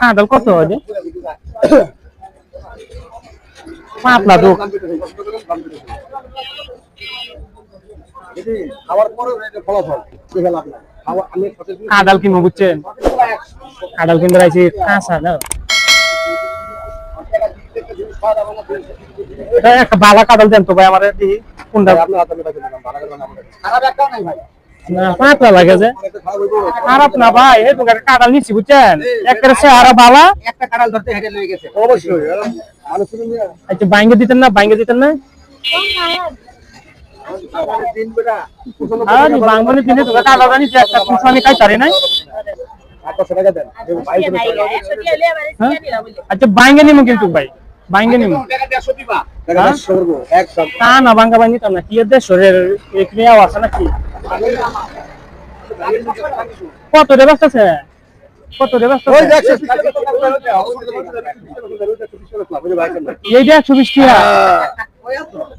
কাঁঠাল কত হয় রে? পাতলা দেখে কাঁঠাল কিনবো বুঝছেন? কাঁঠাল কিনতে রাইছি কাঁচা না। এটা একটা বালা কাঁঠাল দেন তো ভাই আমার কোনটা? আপনার হাতে খারাপ একটা নাই ভাই। পাতলা লাগে যে। খারাপ না ভাই এই তো কাঁঠাল নিচ্ছি বুঝছেন? একটা চেহারা বালা। একটা কাঁঠাল ধরতে হেঁটে লেগে গেছে। অবশ্যই আচ্ছা বাইঙ্গে দিতেন না বাইঙ্গে দিতেন না? দিন আরে বাঙ্গনে দিলে তো কাঁঠাল নিচ্ছি একটা কুসানি খাই তারে নাই। আটশো টাকা দেন বাইশ হ্যাঁ? আচ্ছা বাইঙ্গে নিমু কিন্তু ভাই বাইঙ্গে নিমু। তা না বাঙ্গা বাইঙ্গে তো না কি দেশ শরীরের ক্রিয়াও আছে নাকি? কত রে বাঁচতেছে কত রে ওই বাঁচতেছে দেখছ এইটা একশো বিশ টাকা।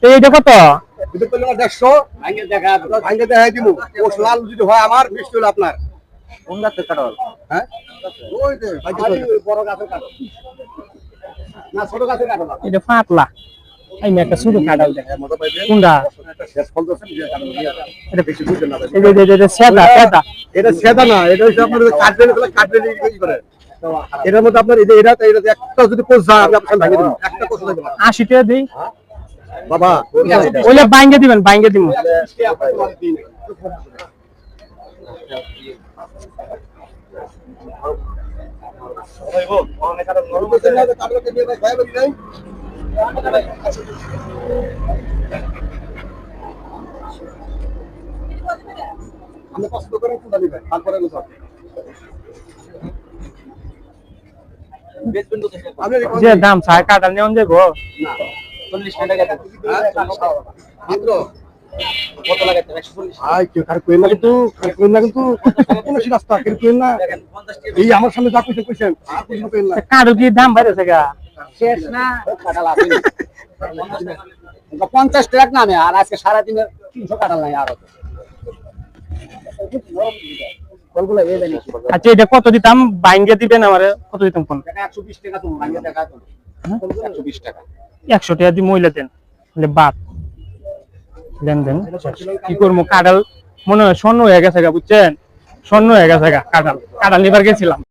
তো। এইটা কত যদি দেখা ভাঙ্গে দেখাই দিব। ও লাল যদি হয় আমার মিষ্টি হলো আপনার। কোন কাঁঠাল? হ্যাঁ? ওই যে বড় গাছের কাঁঠাল। না ছোট গাছের কাঁঠাল। এটা পাতলা। এই একটা ছোট কোনটা। এটা বেশি না ভাই। সেদা সেদা। এটা সেদা না এটা হচ্ছে আপনার কাটলে কাটলে ই করে। এটার মধ্যে আপনার এই যে এটা এটা একটা যদি কোষ যায় আপনি আপনার ভাঙিয়ে দিবেন একটা কোষ লাগবে না। টাকা দিই। বাবা। ওইলে বাইঙ্গে দিবেন বাইঙ্গে দিব। আমি পছন্দ করেন কোনটা নিবেন তারপরে আমি সব আপনি যে দাম চায় নেওয়া যাব কেউ খারাপ করেন না কিন্তু খারাপ করেন না কিন্তু কোনো রাস্তা কিন্তু করেন না। এই আমার সামনে যা কইছে কইছেন। আর কিছু করেন না। কাঁঠাল কি দাম বাইরেছে গা? শেষ না? পঞ্চাশ টাকা নামে আর আজকে সারাদিনের তিনশো কাটাল নাই আরও। আচ্ছা এটা কত দিতাম? বাইঙ্গে দিবেন আমার? কত দিতাম কোন একশো বিশ টাকা তুমি ভাঙিয়ে দেখা তুমি একশো বিশ টাকা। একশো টাকা দিয়ে মহিলা দেন। বাদ। দেন দেন। কি করব? কাঁঠাল মনে হয় স্বর্ণ হয়ে গেছে গা বুঝছেন? স্বর্ণ হয়ে গেছে গা কাঁঠাল। কাঁঠাল নিবার গেছিলাম।